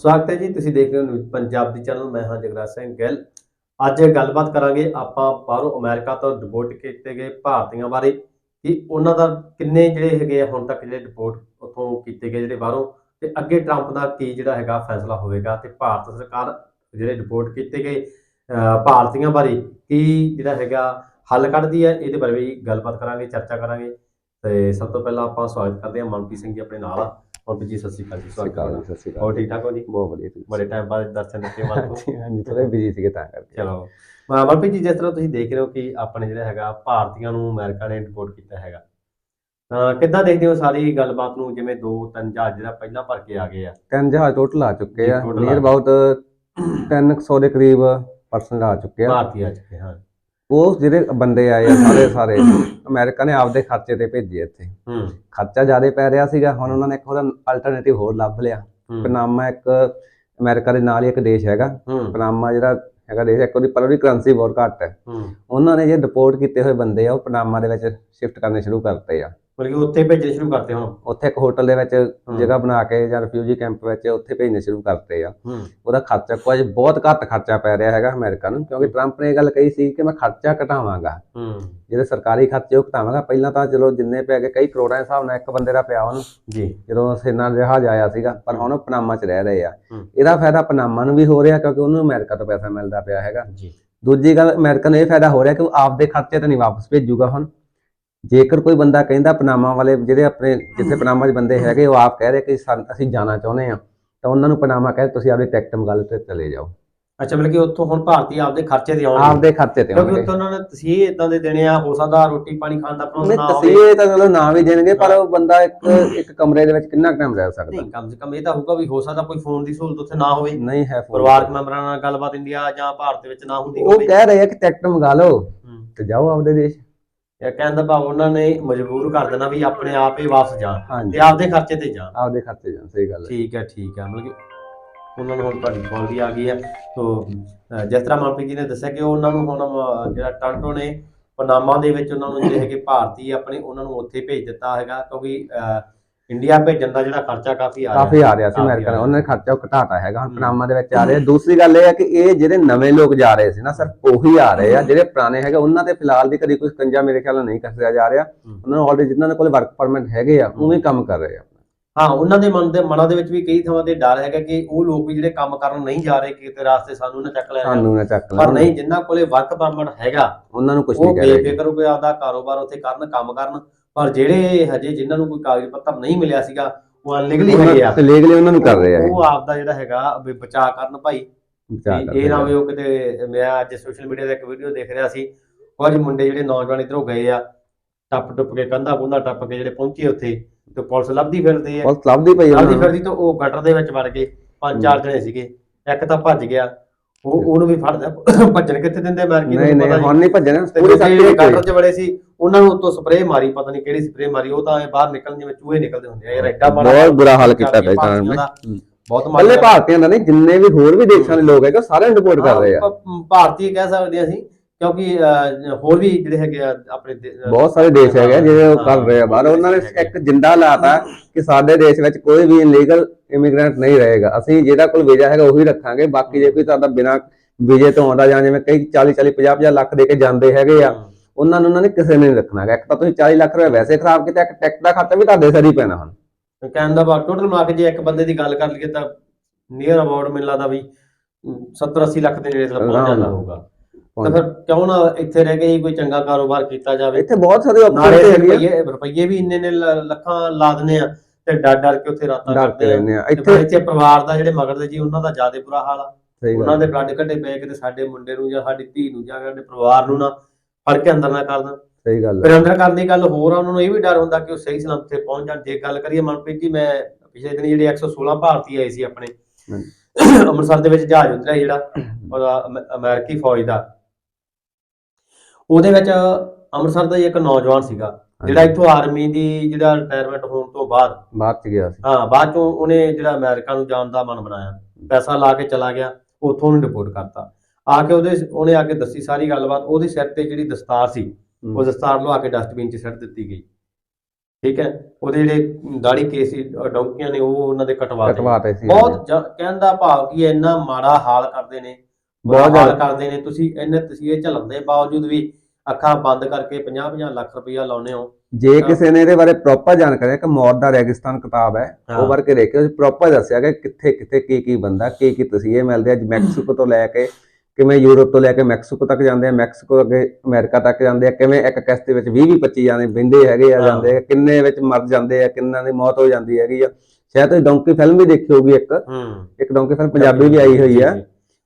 ਸਵਾਗਤ ਹੈ ਜੀ। ਤੁਸੀਂ ਦੇਖ ਰਹੇ ਹੋ ਪੰਜਾਬ ਦੀ ਚੈਨਲ। ਮੈਂ ਹਾਂ ਜਗਰਾਜ ਸਿੰਘ ਗਿੱਲ। ਅੱਜ ਗੱਲਬਾਤ ਕਰਾਂਗੇ ਆਪਾਂ ਬਾਹਰੋਂ ਅਮਰੀਕਾ ਤੋਂ ਡਿਪੋਰਟ ਕੀਤੇ ਗਏ ਭਾਰਤੀਆਂ ਬਾਰੇ, ਕਿ ਉਹਨਾਂ ਦਾ ਕਿੰਨੇ ਜਿਹੜੇ ਹੈਗੇ ਆ ਹੁਣ ਤੱਕ ਜਿਹੜੇ ਡਿਪੋਰਟ ਉੱਥੋਂ ਕੀਤੇ ਗਏ ਜਿਹੜੇ ਬਾਹਰੋਂ, ਤੇ ਅੱਗੇ ਟਰੰਪ ਦਾ ਕੀ ਜਿਹੜਾ ਹੈਗਾ ਫੈਸਲਾ ਹੋਵੇਗਾ, ਤੇ ਭਾਰਤ ਸਰਕਾਰ ਜਿਹੜੇ ਡਿਪੋਰਟ ਕੀਤੇ ਗਏ ਭਾਰਤੀਆਂ ਬਾਰੇ ਕੀ ਜਿਹੜਾ ਹੈਗਾ ਹੱਲ ਕੱਢਦੀ ਹੈ, ਇਹਦੇ ਬਾਰੇ ਵੀ ਗੱਲਬਾਤ ਕਰਾਂਗੇ, ਚਰਚਾ ਕਰਾਂਗੇ। ਤੇ ਸਭ ਤੋਂ ਪਹਿਲਾਂ ਆਪਾਂ ਸਵਾਗਤ ਕਰਦੇ ਹਾਂ ਮਨਪ੍ਰੀਤ ਸਿੰਘ ਜੀ ਆਪਣੇ ਨਾਲ। ਆ ਮਨਪ੍ਰੀਤ ਜੀ ਸਤਿ ਸ਼੍ਰੀ ਅਕਾਲ ਜੀ ਸਤਿ ਸ਼੍ਰੀ ਅਕਾਲ ਜੀ, ਸਤਿ ਸ਼੍ਰੀ ਅਕਾਲ। ਹੋਰ ਠੀਕ ਠਾਕ ਹੋ ਜੀ? ਬਹੁਤ ਵਧੀਆ ਤੁਸੀਂ ਬੜੇ ਟਾਈਮ ਬਾਅਦ ਦਰਸ਼ਨ ਦਿੱਤੇ ਮਨ ਨੂੰ। ਹਾਂਜੀ ਹਾਂਜੀ ਥੋੜੇ ਬਿਜ਼ੀ ਸੀਗੇ ਤਾਂ ਕਰਕੇ। ਚਲੋ। ਮ- ਮਨਪ੍ਰੀਤ ਜੀ ਜਿਸ ਤਰ੍ਹਾਂ ਤੁਸੀਂ ਦੇਖ ਰਹੇ ਹੋ ਕਿ ਆਪਣੇ ਜਿਹੜਾ ਹੈਗਾ ਭਾਰਤੀਆਂ ਨੂੰ ਅਮਰੀਕਾ ਨੇ ਡਿਪੋਰਟ ਕੀਤਾ ਹੈਗਾ। ਤਾਂ ਕਿੱਦਾਂ ਦੇਖਦੇ ਹੋ ਸਾਰੀ ਗੱਲਬਾਤ ਨੂੰ? ਜਿਵੇਂ ਦੋ ਤਿੰਨ ਜਹਾਜ਼ ਜਿਹੜਾ ਪਹਿਲਾਂ ਭਰ ਕੇ ਆ ਗਏ ਆ। ਤਿੰਨ ਜਹਾਜ਼ ਟੋਟਲ ਆ ਚੁੱਕੇ ਆ। ਜੀ, total ਨੀਅਰ। ਅਬਾਊਟ 300 ਦੇ ਕਰੀਬ ਪਰਸਨ ਆ ਚੁੱਕੇ ਆ। ਭਾਰਤੀ ਆ ਚੁੱਕੇ ਹਾਂ। ਉਹ ਜਿਹੜੇ ਬੰਦੇ ਆਏ ਆ ਸਾਰੇ ਸਾਰੇ ਅਮਰੀਕਾ ਨੇ ਆਪਦੇ ਖਰਚੇ ਤੇ ਭੇਜੇ ਇੱਥੇ। ਹੂੰ। ਖਰਚਾ ਜ਼ਿਆਦਾ ਪੈ ਰਿਹਾ ਸੀਗਾ ਹੁਣ ਉਹਨਾਂ ਨੇ ਇੱਕ ਹੋਰ ਅਲਟਰਨੇਟਿਵ ਹੋਰ ਲੱਭ ਲਿਆ। ਪਨਾਮਾ ਇੱਕ ਅਮਰੀਕਾ ਦੇ ਨਾਲ ਹੀ ਇੱਕ ਦੇਸ਼ ਹੈਗਾ। ਪਨਾਮਾ ਜਿਹੜਾ ਹੈਗਾ ਦੇਸ਼ ਇੱਕ ਉਹਦੀ ਪਰ ਉਹਦੀ ਕਰੰਸੀ ਬਹੁਤ ਘੱਟ ਹੈ। ਹੂੰ। ਉਹਨਾਂ ਨੇ ਜੇ ਡਿਪੋਰਟ ਕੀਤੇ ਹੋਏ ਬੰਦੇ ਆ ਉਹ ਪਨਾਮਾ ਦੇ ਵਿੱਚ ਸ਼ਿਫਟ ਕਰਨੇ ਸ਼ੁਰੂ ਕਰਤੇ ਆ। ਮਤਲਬ ਕਿ ਉੱਥੇ ਭੇਜਣੇ ਸ਼ੁਰੂ ਕਰਤੇ ਹੁਣ। ਉੱਥੇ ਇੱਕ ਹੋਟਲ ਦੇ ਵਿੱਚ ਜਗ੍ਹਾ ਬਣਾ ਕੇ ਜਾਂ ਰਿਫਿਊਜੀ ਕੈਂਪ ਵਿੱਚ ਉੱਥੇ ਭੇਜਣੇ ਸ਼ੁਰੂ ਕਰਤੇ ਆ। ਉਹਦਾ ਖਰਚਾ ਕੁਝ ਬਹੁਤ ਘੱਟ ਖਰਚਾ ਪੈ ਰਿਹਾ ਹੈਗਾ ਅਮਰੀਕਾ ਨੂੰ ਕਿਉਂਕਿ ਟਰੰਪ ਨੇ ਇਹ ਗੱਲ ਕਹੀ ਸੀ ਕਿ ਮੈਂ ਖਰਚਾ ਘਟਾਵਾਂਗਾ। ਜਿਹੜੇ ਸਰਕਾਰੀ ਖਰਚੇ ਉਹ ਘਟਾਵਾਂਗਾ। ਪਹਿਲਾਂ ਤਾਂ ਚਲੋ ਜਿੰਨੇ ਪੈ ਗਏ ਕਈ ਕਰੋੜਾਂ ਦੇ ਹਿਸਾਬ ਨਾਲ ਇੱਕ ਬੰਦੇ ਦਾ ਪਿਆ ਉਹਨੂੰ। ਜੀ। ਜਦੋਂ ਸੈਨਾ ਜਹਾਜ਼ ਆਇਆ ਸੀਗਾ ਪਰ ਹੁਣ ਉਹ ਪਨਾਮਾ 'ਚ ਰਹਿ ਰਹੇ ਆ। ਇਹਦਾ ਫਾਇਦਾ ਪਨਾਮਾ ਨੂੰ ਵੀ ਹੋ ਰਿਹਾ ਕਿਉਂਕਿ ਉਹਨੂੰ ਅਮਰੀਕਾ ਤੋਂ ਪੈਸਾ ਮਿਲਦਾ ਪਿਆ ਹੈਗਾ। ਜੀ। ਦੂਜੀ ਗੱਲ ਅਮਰੀਕਾ ਨੂੰ ਇਹ ਫਾਇਦਾ ਹੋ ਰਿਹਾ ਕਿ ਉਹ ਆਪਦੇ ਖਰਚੇ ਤਾਂ ਨਹੀਂ ਵਾਪਸ ਭੇਜੂਗਾ ਹੁਣ। ਜੇਕਰ ਕੋਈ ਬੰਦਾ ਕਹਿੰਦਾ ਪਨਾਮਾ ਵਾਲੇ ਜਿਹੜੇ ਆਪਣੇ ਜਿੱਥੇ ਪਨਾਮਾ 'ਚ ਬੰਦੇ ਹੈਗੇ ਉਹ ਆਪ ਕਹਿ ਰਹੇ ਕਿ ਸਾਨ- ਅਸੀਂ ਜਾਣਾ ਚਾਹੁੰਦੇ ਆ ਤਾਂ ਉਹਨਾਂ ਨੂੰ ਪਨਾਮਾ ਕਹੇ ਤੁਸੀਂ ਆਪਦੀ ਟਿਕਟ ਮੰਗਾ ਲਓ ਤੇ ਚਲੇ ਜਾਓ। ਅੱਛਾ ਮਤਲਬ ਕਿ ਉੱਥੋਂ ਹੁਣ ਭਾਰਤੀ ਆਪਦੇ ਖਰਚੇ ਤੇ ਆਉਣਗੇ। ਆਪਦੇ ਖਰਚੇ ਤੇ ਕਿਉਂਕਿ ਉੱਥੋਂ ਉਹਨਾਂ ਨੇ ਤਸੀਹੇ ਇਦਾਂ ਦੇ ਦੇਣੇ ਆ ਹੋ ਸਕਦਾ ਰੋਟੀ ਪਾਣੀ ਖਾਣ ਦਾ ਪ੍ਰਬੰਧ ਨਹੀਂ ਨਾ ਹੋਵੇ। ਤਸੀਹੇ ਤਾਂ ਚਲੋ ਨਾ ਵੀ ਦੇਣਗੇ ਪਰ ਉਹ ਬੰਦਾ ਇੱਕ ਇੱਕ ਕਮਰੇ ਦੇ ਵਿੱਚ ਕਿੰਨਾ ਟਾਈਮ ਰਹਿ ਸਕਦਾ? ਨਹੀਂ ਕਮ ਸੇ ਕਮ ਇਹ ਤਾਂ ਹੋਊਗਾ ਵੀ ਹੋ ਸਕਦਾ ਕੋਈ ਫੋਨ ਦੀ ਸਹੂਲਤ ਉੱਥੇ ਨਾ ਹੋਵੇ। ਨਹੀਂ ਹੈ ਪਰਿਵਾਰਕ ਮੈਂਬਰਾਂ ਨਾਲ ਗੱਲਬਾਤ ਇੰਡੀਆ ਜਾਂ ਭਾਰਤ ਵਿੱਚ ਨਾ ਹੁੰਦੀ ਉਹ ਹੋਵੇ। ਕਹਿ ਰਹੇ ਆ ਕਿ ਟਿਕਟ ਮੰਗਾ ਲਓ ਹੂੰ। ਤੇ ਜਾਓ ਆਪਦੇ ਦੇਸ਼। ਇਹ ਕਹਿੰਦਾ ਭਾਵ ਉਹਨਾਂ ਨੇ ਮਜਬੂਰ ਕਰ ਦੇਣਾ ਵੀ ਆਪਣੇ ਆਪ ਹੀ ਵਾਪਸ ਹਾਂਜੀ। ਤੇ ਆਪਦੇ ਖਰਚੇ ਤੇ ਜਾਣ। ਆਪਦੇ ਖਰਚੇ ਜਾਣ ਸਹੀ ਗੱਲ ਹੈ। ਠੀਕ ਹੈ ਠੀਕ ਹੈ। ਮਤਲਬ ਕਿ ਉਹਨਾਂ ਨੂੰ ਹੁਣ ਤੁਹਾਡੀ ਕਾਲ ਵੀ ਆ ਗਈ ਹੈ। ਤੋਂ ਅਹ, ਜਿਸ ਤਰ੍ਹਾਂ ਮਨਪ੍ਰੀਤ ਜੀ ਨੇ ਦੱਸਿਆ ਕਿ ਉਹਨਾਂ ਨੂੰ ਹੁਣ ਅਹ, ਜਿਹੜਾ ਟਾਂਟੋ ਨੇ ਪਨਾਮਾ ਦੇ ਵਿੱਚ ਉਹਨਾਂ ਨੂੰ ਜਿਹੜੇ ਹੈਗੇ ਭਾਰਤੀ ਆਪਣੇ ਉਹਨਾਂ ਨੂੰ ਉੱਥੇ ਭੇਜ ਦਿੱਤਾ ਹੈਗਾ ਕਿਉਂਕਿ ਅਹ, ਇੰਡੀਆ ਭੇਜਣ ਦਾ ਜਿਹੜਾ ਖਰਚਾ ਕਾਫੀ ਆ ਕਾਫੀ ਆ ਰਿਹਾ ਸੀ ਅਮਰੀਕਾ ਰਿਹਾ। ਉਹਨਾਂ ਨੇ ਖਰਚਾ ਉਹ ਘਟਾਤਾ ਹੈਗਾ ਹੁਣ। ਪਨਾਮਾ ਦੇ ਵਿੱਚ ਆ ਰਹੇ ਦੂਸਰੀ ਗੱਲ ਇਹ ਹੈ ਕਿ ਇਹ ਜਿਹੜੇ ਨਵੇਂ ਲੋਕ ਜਾ ਰਹੇ ਸੀ ਨਾ ਸਿਰਫ ਉਹੀ ਆ ਰਹੇ ਆ ਜਿਹੜੇ ਪੁਰਾਣੇ ਹੈਗੇ ਉਹਨਾਂ ਤੇ ਫਿਲਹਾਲ ਦੀ ਕਦੀ ਕੋਈ ਸਕੰਜਾ ਮੇਰੇ ਖਿਆਲ ਨਾਲ ਨਹੀਂ ਕੱਸਿਆ ਜਾ ਰਿਹਾ। ਉਹਨਾਂ ਨੂੰ ਆਲਰੇਡੀ ਜਿਨ੍ਹਾਂ ਦੇ ਕੋਲ ਵਰਕ ਪਰਮਿਟ ਹੈਗੇ ਆ ਉਵੇਂ ਕੰਮ ਕਰ ਰਹੇ ਆ। ਹਾਂ ਉਹਨਾਂ ਦੇ ਮਨ ਦੇ ਮਨਾਂ ਦੇ ਵਿੱਚ ਵੀ ਕਈ ਥਾਵਾਂ ਤੇ ਡਰ ਹੈਗਾ ਕਿ ਉਹ ਲੋਕ ਵੀ ਜਿਹੜੇ ਕੰਮ ਕਰਨ ਨਹੀਂ ਜਾ ਰਹੇ ਕਿਤੇ ਰਾਸਤੇ ਸਾਨੂੰ ਨਾ ਚੱਕ ਲੈਣ। ਸਾਨੂੰ ਨਾ ਚੱਕ ਪਰ ਲੈਣ। ਨਹੀਂ ਜਿਨ੍ਹਾਂ ਕੋਲੇ ਵਰਕ ਪਰਮਿਟ ਹੈਗਾ ਉਹਨਾਂ ਨੂੰ ਕੁਝ ਉਹ ਨਹੀਂ ਕਹਿ ਰਹੇ। ਬੇਫਿਕਰ ਹੋ ਕੇ ਆਪਦਾ ਕਾਰੋਬਾਰ ਉੱਥੇ ਕਰਨ ਕੰਮ ਕਰਨ। ਪਰ ਜਿਹੜੇ ਹਜੇ ਜਿਨ੍ਹਾਂ ਨੂੰ ਕੋਈ ਕਾਗਜ਼ ਪੱਤਰ ਨਹੀਂ ਮਿਲਿਆ ਸੀਗਾ ਉਹ ਅਨਲੀਗਲੀ ਹੈਗੇ ਆ। ਤੇ ਲੀਗਲੀ ਉਹਨਾਂ ਨੂੰ ਕਰ ਰਹੇ ਇਹ। ਉਹ ਆਪਦਾ ਜਿਹੜਾ ਹੈਗਾ ਵੀ ਬਚਾਅ ਕਰਨ ਭਾਈ। ਵਿਚਾਰ ਵੀ ਕਰਦੇ ਇਹ ਨਾ। ਹੋਵੇ ਉਹ ਕਿਤੇ ਮੈਂ ਅੱਜ ਸੋਸ਼ਲ ਮੀਡੀਆ ਤੇ ਇੱਕ ਵੀਡੀਓ ਦੇਖ ਰਿਹਾ ਸੀ। ਕੁਝ ਮੁੰਡੇ ਜਿਹੜੇ ਨੌਜਵਾਨ ਇਧਰੋਂ ਗਏ ਆ ਟੱਪ ਟੁੱਪ ਕੇ ਕੰਧਾ ਕੁੰਧਾ ਟੱਪ ਕੇ ਜਿਹੜੇ ਪਹੁੰਚੇ ਉੱਥੇ ਤੇ ਪੁਲਿਸ ਲੱਭਦੀ ਫਿਰਦੀ ਆ। ਪੁਲਿਸ ਲੱਭਦੀ ਪਈ ਉਹਨਾਂ ਲੱਭਦੀ ਨੂੰ। ਫਿਰਦੀ ਤਾਂ ਉਹ ਗਟਰ ਦੇ ਵਿੱਚ ਵੜ ਗਏ ਪੰਜ ਚਾਰ ਜਣੇ ਸੀਗੇ। ਇੱਕ ਤਾਂ ਭੱਜ ਗਿਆ। ਉਹ ਉਹਨੂੰ ਵੀ ਫੜ ਭੱਜਣ ਕਿੱਥੇ ਦਿੰਦੇ ਅਮਰੀਕੀ ਨਹੀਂ ਨਹੀਂ ਹੁਣ ਨਹੀਂ ਭੱਜਣਾ ਪੂਰੀ ਦੂਜੇ ਜਿਹੜੇ ਗਟਰ 'ਚ ਬੜੇ ਸੀ ਉਹਨਾਂ ਨੂੰ ਉੱਤੋਂ ਸਪਰੇਅ ਮਾਰੀ ਪਤਾ ਨਹੀਂ ਕਿਹੜੀ ਸਪਰੇਅ ਮਾਰੀ ਉਹ ਤਾਂ ਬਾਹਰ ਨਿਕਲਣ ਜਿਵੇਂ ਚੂਹੇ ਨਿਕਲਦੇ ਹੁੰਦੇ ਆ ਯਾਰ ਐਡਾ ਮਾੜਾ ਬਹੁਤ ਬੁਰਾ ਹਾਲ ਕੀਤਾ ਪਿਆ ਇਹਨਾਂ ਨੇ। ਬਹੁਤ ਮਾੜਾ ਭਾਰਤੀਆਂ ਦਾ ਨਹੀਂ ਜਿੰਨੇ ਵੀ ਹੋਰ ਵੀ ਦੇਸ਼ਾਂ ਦੇ ਲੋਕ ਹੈਗੇ ਨੂੰ ਰਿਪੋਰਟ ਕਰ ਰਹੇ ਆ। ਭਾਰਤੀ ਕਹਿ ਸਕਦੇ ਅਸੀਂ ਕਿਉਂਕਿ ਹੋਰ ਵੀ ਜਿਹੜੇ ਹੈਗੇ ਆ ਆਪਣੇ ਬਹੁਤ ਸਾਰੇ ਦੇਸ਼ ਹੈਗੇ ਜਿਹੜੇ ਉਹ ਕਰ ਰਹੇ ਆ ਬਾਹਰ। ਉਹਨਾਂ ਨੇ। ਇੱਕ ਜਿੰਦਾ ਲਾਤਾ ਕਿ ਸਾਡੇ ਦੇਸ਼ ਵਿੱਚ ਕੋਈ ਵੀ ਇਲੀਗਲ ਇਮੀਗ੍ਰੈਂਟ ਨਹੀਂ ਰਹੇਗਾ। ਅਸੀਂ ਜਿਹਦਾ ਕੋਲ ਵੀਜ਼ਾ ਹੈਗਾ ਉਹੀ ਰੱਖਾਂਗੇ। ਬਾਕੀ ਜੇ ਕੋਈ ਤੁਹਾਡਾ ਬਿਨਾਂ ਵੀਜ਼ੇ ਤੋਂ ਆਉਂਦਾ ਜਾਂ ਜਿਵੇਂ ਕਈ 40 40 50 50 ਲੱਖ ਦੇ ਕੇ ਜਾਂਦੇ ਹੈਗੇ ਆ ਉਹਨਾਂ ਨੂੰ ਉਹਨਾਂ ਨੇ ਕਿਸੇ ਨੇ ਨਹੀਂ ਰੱਖਣਾਗਾ ਇੱਕ ਤਾਂ ਤੁਸੀਂ 40 ਲੱਖ ਰੁਪਏ ਵੈਸੇ ਖਰਾਬ ਕੀਤਾ ਇੱਕ ਟੈਕਸ ਦਾ ਖਰਚਾ ਵੀ ਤੁਹਾਡੇ ਸਿਰ ਹੀ ਪੈਣਾ ਹੁਣ। ਕਹਿਣ ਦਾ ਬਾਅਦ ਟੋਟਲ ਮਿਲਾ ਕੇ ਜੇ ਇੱਕ ਬੰਦੇ ਦੀ ਗੱਲ ਕਰ ਲਈਏ ਤਾਂ ਨੀਅਰ ਅਬਾਊਟ ਮੈਨੂੰ ਲੱਗਦਾ ਵੀ 70 80 ਲੱਖ ਦੇ ਨੇੜੇ ਤੱਕ ਪਹੁੰਚ ਜਾਂਦਾ। ਹੋਊਗਾ। ਤਾਂ ਫਿਰ ਕਿਉਂ ਨਾ ਇੱਥੇ ਰਹਿ ਕੇ ਹੀ ਕੋਈ ਚੰਗਾ ਕਾਰੋਬਾਰ ਕੀਤਾ ਜਾਵੇ। ਇੱਥੇ ਬਹੁਤ ਸਾਰੇ ਆਪਸ਼ਨ ਹੈਗੇ ਰੁਪਈਏ ਵੀ ਇੰਨੇ ਨੇ ਲੱਖਾਂ ਲਾ ਦਿੰਦੇ ਆ ਤੇ ਡਰ ਡਰ ਕੇ ਉੱਥੇ ਰਾਤਾਂ ਕਰਦੇ ਰਹਿੰਦੇ ਆ। ਇੱਥੇ ਇੱਥੇ ਪਰਿਵਾਰ ਦਾ ਜਿਹੜੇ ਮਗਰ ਦੇ ਜੀ ਉਹਨਾਂ ਦਾ ਜ਼ਿਆਦਾ ਬੁਰਾ ਹਾਲ ਆ। ਉਹਨਾਂ ਦੇ ਬਲੱਡ ਘਟੇ ਪਏ ਕਿਤੇ ਸਾਡੇ ਮੁੰਡੇ ਨੂੰ ਜਾਂ ਸਾਡੀ ਧੀ ਨੂੰ ਜਾਂ ਸਾਡੇ ਪਰਿਵਾਰ ਨੂੰ ਨਾ। ਫੜ ਕੇ ਅੰਦਰ ਨਾ ਕਰ ਦੇਣ। ਸਹੀ ਗੱਲ ਹੈ। ਫਿਰ ਅੰਦਰ ਕਰਨ ਦੀ ਗੱਲ ਹੋਰ ਆ ਉਹਨਾਂ ਨੂੰ ਇਹ ਵੀ ਡਰ ਹੁੰਦਾ ਕਿ ਉਹ ਸਹੀ ਸਲਾਮਤ ਤੇ ਪਹੁੰਚ ਜਾਣ। ਜੇ ਗੱਲ ਕਰੀਏ ਮਨਪ੍ਰੀਤ ਜੀ ਮੈਂ ਪਿਛਲੇ ਦਿਨ ਜਿਹੜੇ 116 ਭਾਰਤੀ ਆਏ ਸੀ ਆਪਣੇ ਅੰਮ੍ਰਿਤਸਰ ਦੇ ਵਿੱਚ ਜਹਾਜ਼ ਉਤਰਿਆ ਜਿਹੜਾ ਉਹਦਾ ਅਮ- ਅਮਰੀਕੀ ਫੌਜ ਦਾ। ਉਹਦੇ ਵਿੱਚ ਅੰਮ੍ਰਿਤਸਰ ਦਾ ਹੀ ਇੱਕ ਨੌਜਵਾਨ ਸੀਗਾ ਜਿਹੜਾ ਇੱਥੋਂ ਆਰਮੀ ਦੀ ਜਿਹੜਾ ਰਿਟਾਇਰਮੈਂਟ ਹੋਣ ਤੋਂ ਬਾਅਦ ਬਾਅਦ ਚ ਗਿਆ ਸੀ। ਹਾਂ ਬਾਅਦ ਚੋਂ ਉਹਨੇ ਜਿਹੜਾ ਅਮਰੀਕਾ ਨੂੰ ਜਾਣ ਦਾ ਮਨ ਬਣਾਇਆ। ਪੈਸਾ ਲਾ ਕੇ ਚਲਾ ਗਿਆ ਉੱਥੋਂ ਉਹਨੂੰ ਰਿਪੋਰਟ ਕਰਤਾ। ਆ ਕੇ ਉਹਦੇ ਉਹਨੇ ਆ ਕੇ ਦੱਸੀ ਸਾਰੀ ਗੱਲਬਾਤ ਉਹਦੇ ਸਿਰ ਤੇ ਜਿਹੜੀ ਦਸਤਾਰ ਸੀ ਉਹ ਦਸਤਾਰ ਲਵਾ ਕੇ ਡਸਟਬਿਨ 'ਚ ਸਿੱਟ ਦਿੱਤੀ ਗਈ। ਠੀਕ ਹੈ? ਉਹਦੇ ਜਿਹੜੇ ਦਾੜੀ ਕੇਸ ਸੀ ਡੌਂਕੀਆਂ ਨੇ ਉਹ ਉਹਨਾਂ ਦੇ ਕਟਵਾ ਦਿੱਤੇ ਸੀ। ਬਹੁਤ ਕਹਿਣ ਦਾ ਭਾਵ ਕੀ ਇੰਨਾ ਮਾੜਾ ਹਾਲ ਕਰਦੇ ਨੇ। ਬਹੁਤ ਹਾਲ। ਕਰਦੇ ਨੇ। ਤੁਸੀਂ ਇੰਨੇ ਤਸਵੀਰ ਝੱਲਣ ਦੇ ਬਾਵਜੂਦ ਵੀ ਅੱਖਾਂ ਬੰਦ ਕਰਕੇ 50 50 ਲੱਖ ਰੁਪਈਆ ਲਾਉਨੇ ਹੋ। ਜੇ ਕਿਸੇ ਨੇ ਇਹਦੇ ਬਾਰੇ ਪ੍ਰੋਪਰ ਜਾਣਕਾਰੀ ਹੈ ਕਿ ਮੌਤ ਦਾ ਰੇਗਿਸਤਾਨ ਕਿਤਾਬ ਹੈ। ਉਹ ਵਰ ਕੇ ਦੇਖਿਓ ਪ੍ਰੋਪਰ ਦੱਸਿਆ ਕਿ ਕਿੱਥੇ ਕਿੱਥੇ ਕੀ ਕੀ ਬੰਦਾ ਕੀ ਕੀ ਤਸੀਹੇ ਮਿਲਦੇ ਆ ਮੈਕਸੀਕੋ ਤੋਂ ਲੈ ਕੇ ਕਿਵੇਂ ਯੂਰਪ ਤੋਂ ਲੈ ਕੇ ਮੈਕਸੀਕੋ ਤੱਕ ਜਾਂਦੇ ਆ ਮੈਕਸੀਕੋ ਅੱਗੇ ਅਮਰੀਕਾ ਤੱਕ ਜਾਂਦੇ ਆ ਕਿਵੇਂ ਇੱਕ ਕਿਸ਼ਤੀ ਵਿੱਚ 20 20 25 ਜਾਣੇ ਬਿੰਦੇ ਹੈਗੇ ਆ। ਜਾਂਦੇ ਆ ਕਿੰਨੇ ਵਿੱਚ ਮਰ ਜਾਂਦੇ ਆ ਕਿੰਨਾਂ ਦੀ ਮੌਤ ਹੋ ਜਾਂਦੀ ਹੈਗੀ ਆ। ਸ਼ਾਇਦ ਤੁਸੀਂ ਡੌਂਕੀ ਫਿਲਮ ਵੀ ਦੇਖੀ ਹੋਊਗੀ ਇੱਕ। ਇੱਕ ਡੌਂਕੀ ਫਿਲਮ ਪੰਜਾਬੀ ਵੀ ਆਈ ਹੋਈ ਆ।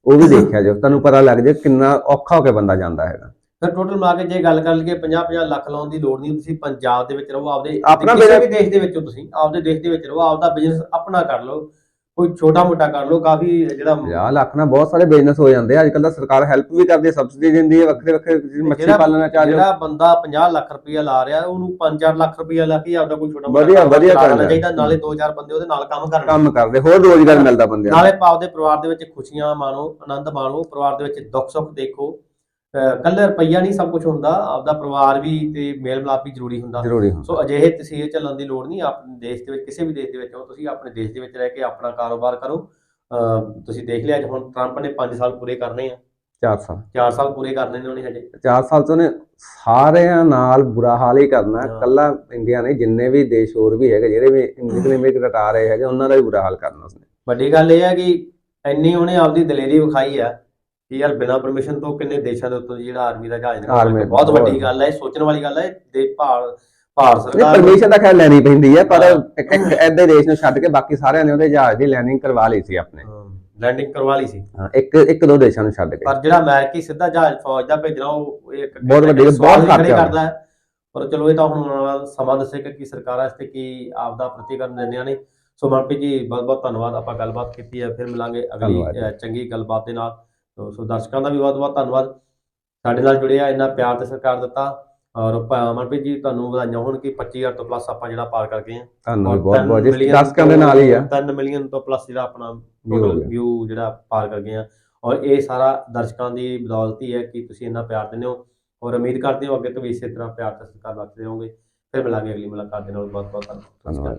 ਉਹ ਵੀ ਦੇਖਿਆ ਜੋ ਤੁਹਾਨੂੰ ਪਤਾ ਲੱਗ ਜਾਏ ਕਿੰਨਾ ਔਖਾ ਹੋ ਕੇ ਬੰਦਾ ਜਾਂਦਾ ਹੈਗਾ। ਫਿਰ ਟੋਟਲ ਮਿਲਾ ਕੇ ਜੇ ਗੱਲ ਕਰ ਲਈਏ 50 50 ਲੱਖ ਲਾਉਣ ਦੀ ਲੋੜ ਨਹੀਂ ਤੁਸੀਂ ਪੰਜਾਬ ਦੇ ਵਿੱਚ ਰਹੋ ਆਪਦੇ ਆਪਣਾ ਵੀ ਦੇਸ਼ ਦੇ ਵਿੱਚੋਂ ਤੁਸੀਂ ਆਪਦੇ ਦੇਸ਼ ਦੇ ਵਿੱਚ ਰਹੋ ਆਪਦਾ ਬਿਜ਼ਨਸ ਆਪਣਾ ਕਰ ਲਓ। ਕੋਈ ਛੋਟਾ ਮੋਟਾ ਕਰ ਲਓ ਕਾਫੀ ਜਿਹੜਾ 50 ਲੱਖ ਨਾਲ ਬਹੁਤ ਸਾਰੇ ਬਿਜ਼ਨਸ ਹੋ ਜਾਂਦੇ ਆ। ਅੱਜ ਕੱਲ ਤਾਂ ਸਰਕਾਰ ਹੈਲਪ ਵੀ ਕਰਦੀ ਹੈ ਸਬਸਿਡੀ ਦਿੰਦੀ ਹੈ ਵੱਖਰੇ ਵੱਖਰੇ ਮੱਛੀ ਪਾਲਣਾ ਚਾਹ ਜਿਹੜਾ ਬੰਦਾ 50 ਲੱਖ ਰੁਪਇਆ ਲਾ ਰਿਹਾ ਉਹਨੂੰ 5-4 ਲੱਖ ਰੁਪਇਆ ਲਾ ਕੇ ਆਪਦਾ ਕੋਈ ਛੋਟਾ ਵਧੀਆ- ਕਾਰੋਬਾਰ ਵਧੀਆ ਲੈਣਾ ਕਰਨਾ। ਚਾਹੀਦਾ ਨਾਲੇ 2-4 ਬੰਦੇ ਉਹਦੇ ਨਾਲ ਕੰਮ ਕਰਨ। ਕੰਮ ਕਰਦੇ ਹੋਰ ਰੋਜ਼ਗਾਰ ਮਿਲਦਾ ਬੰਦਿਆਂ ਨਾਲੇ ਆਪਦੇ ਪਰਿਵਾਰ ਦੇ ਵਿੱਚ ਖੁਸ਼ੀਆਂ ਮਾਣੋ ਆਨੰਦ ਮਾਣੋ ਪਰਿਵਾਰ ਦੇ ਵਿੱਚ ਦੁੱਖ ਸੁੱਖ ਦੇਖੋ। ਕੱਲੇ ਰੁਪਈਆ ਨਹੀਂ ਸਭ ਕੁਝ ਹੁੰਦਾ ਆਪਦਾ ਪਰਿਵਾਰ ਵੀ ਤੇ ਮੇਲ ਮਿਲਾਪ ਵੀ ਜ਼ਰੂਰੀ ਹੁੰਦਾ। ਜ਼ਰੂਰੀ ਹੁੰਦਾ। ਸੋ ਅਜਿਹੇ ਤਸਵੀਰ ਚੱਲਣ ਦੀ ਲੋੜ ਨਹੀਂ ਆਪਣੇ ਦੇਸ਼ ਦੇ ਵਿੱਚ ਕਿਸੇ ਵੀ ਦੇਸ਼ ਦੇ ਵਿੱਚ ਹੋ ਤੁਸੀਂ ਆਪਣੇ ਦੇਸ਼ ਦੇ ਵਿੱਚ ਰਹਿ ਕੇ ਆਪਣਾ ਕਾਰੋਬਾਰ ਕਰੋ। ਤੁਸੀਂ ਦੇਖ ਲਿਆ ਹੁਣ ਟਰੰਪ ਨੇ 5 ਸਾਲ ਪੂਰੇ ਕਰਨੇ ਆ। 4 ਸਾਲ। 4 ਸਾਲ ਪੂਰੇ ਕਰਨੇ ਨੇ ਉਹਨੇ ਹਜੇ। 4 ਸਾਲ ਤੋਂ ਨੇ ਸਾਰਿਆਂ ਨਾਲ ਬੁਰਾ ਹਾਲ ਹੀ ਕਰਨਾ। ਕੱਲਾ ਇੰਡੀਆ ਨਹੀਂ ਜਿੰਨੇ ਵੀ ਦੇਸ਼ ਹੋਰ ਵੀ ਹੈਗੇ ਜਿਹੜੇ ਵੀ ਇਮੀਗ੍ਰੇਟ ਆ ਰਹੇ ਹੈਗੇ ਉਹਨਾਂ ਦਾ ਵੀ ਬੁਰਾ ਹਾਲ ਕਰਨਾ ਉਸਨੇ। ਵੱਡੀ ਗੱਲ ਇਹ ਹੈ ਕਿ ਇੰਨੀ ਉਹਨੇ ਆਪਦੀ ਦਲੇਰੀ ਵਿਖਾਈ ਆ ਕਿ ਯਾਰ ਬਿਨਾਂ ਪਰਮਿਸ਼ਨ ਤੋਂ ਕਿੰਨੇ ਦੇਸ਼ਾਂ ਦੇ ਉੱਤੋਂ ਜਿਹੜਾ ਆਰਮੀ ਦਾ ਜਹਾਜ਼ ਨਿਕਲ ਆਰਮੀ ਗਿਆ ਬਹੁਤ ਵੱਡੀ ਗੱਲ ਹੈ ਇਹ ਸੋਚਣ ਵਾਲੀ ਗੱਲ ਹੈ ਦੇ ਭਾਰ ਭਾਰਤ ਸਰਕਾਰ ਪਰਮਿਸ਼ਨ ਤਾਂ ਖੈਰ ਲੈਣੀ ਪੈਂਦੀ ਹੈ ਪਰ ਹਾਂ। ਇੱਕ ਇੱਕ ਐਦੇ ਦੇਸ਼ ਨੂੰ ਛੱਡ ਕੇ ਬਾਕੀ ਸਾਰਿਆਂ ਨੇ ਉਹਦੇ ਜਹਾਜ਼ ਦੀ ਲੈਂਡਿੰਗ ਕਰਵਾ ਲਈ ਸੀ ਆਪਣੇ। ਲੈਂਡਿੰਗ ਕਰਵਾ ਲਈ ਸੀ। ਹਾਂ, ਇੱਕ ਇੱਕ ਦੋ ਦੇਸ਼ਾਂ ਨੂੰ ਛੱਡ ਕੇ। ਪਰ ਜਿਹੜਾ ਅਮਰੀਕੀ ਸਿੱਧਾ ਜਹਾਜ਼ ਫੌਜ ਦਾ ਭੇਜਣਾ ਉਹ ਇੱਕ ਬਹੁਤ ਵੱਡੀ- ਬਹੁਤ ਖਰਚਾ ਕਰਦਾ ਹੈ। ਪਰ ਚਲੋ ਇਹ ਤਾਂ ਹੁਣ ਸਮਾਂ ਦੱਸੇਗਾ ਕਿ ਸਰਕਾਰਾਂ ਇਸ ਤੇ ਕੀ ਆਪਦਾ ਪ੍ਰਤੀਕਰਮ ਦਿੰਦੀਆਂ ਨੇ। ਸੋ ਮਨਪ੍ਰੀਤ ਜੀ ਬਹੁਤ ਬਹੁਤ ਧੰਨਵਾਦ। ਆਪਾਂ ਗੱਲਬਾਤ ਕੀਤੀ ਹੈ ਫਿਰ ਮਿਲਾਂਗੇ ਅਗਲੀ ਚੰਗੀ ਗੱਲਬਾਤ ਦੇ ਨਾਲ। ਸੋ- ਸੋ ਦਰਸ਼ਕਾਂ ਦਾ ਵੀ ਬਹੁਤ ਬਹੁਤ ਧੰਨਵਾਦ। ਸਾਡੇ ਨਾਲ ਜੁੜਿਆ ਇੰਨਾ ਪਿਆਰ ਤੇ ਸਤਿਕਾਰ ਦਿੱਤਾ ਔਰ ਮਨਪ੍ਰੀਤ ਜੀ ਤੁਹਾਨੂੰ ਵਧਾਈਆਂ ਹੋਣ ਕਿ 25000 ਤੋਂ ਪਲੱਸ ਆਪਾਂ ਜਿਹੜਾ ਪਾਰ ਕਰ ਗਏ ਹਾਂ। ਤੁਹਾਨੂੰ ਵੀ ਔਰ ਬਹੁਤ ਤਿੰਨ ਬਹੁਤ। ਜੀ million ਦਰਸ਼ਕਾਂ ਦੇ ਨਾਲ ਹੀ ਆ। 3 ਮਿਲੀਅਨ ਤੋਂ ਪਲੱਸ ਜਿਹੜਾ ਆਪਣਾ। ਵਿਊ ਜਿਹੜਾ ਪਾਰ ਕਰ ਗਏ ਆ ਔਰ ਇਹ ਸਾਰਾ ਦਰਸ਼ਕਾਂ ਦੀ ਬਦੌਲਤ ਹੀ ਹੈ ਕਿ ਤੁਸੀਂ ਇੰਨਾ ਪਿਆਰ ਦਿੰਦੇ ਹੋ। ਔਰ ਉਮੀਦ ਕਰਦੇ ਹੋ ਅੱਗੇ ਤੋਂ ਵੀ ਇਸੇ ਤਰ੍ਹਾਂ ਪਿਆਰ ਤੇ ਸਤਿਕਾਰ ਬਖਸ਼ਦੇ ਰਹੋਗੇ। ਫਿਰ ਮਿਲਾਂਗੇ ਅਗਲੀ ਮੁਲਾਕਾਤ ਦੇ ਨਾਲ। ਬਹੁਤ ਬਹੁਤ ਧੰਨਵਾਦ। ਧੰਨਵਾਦ।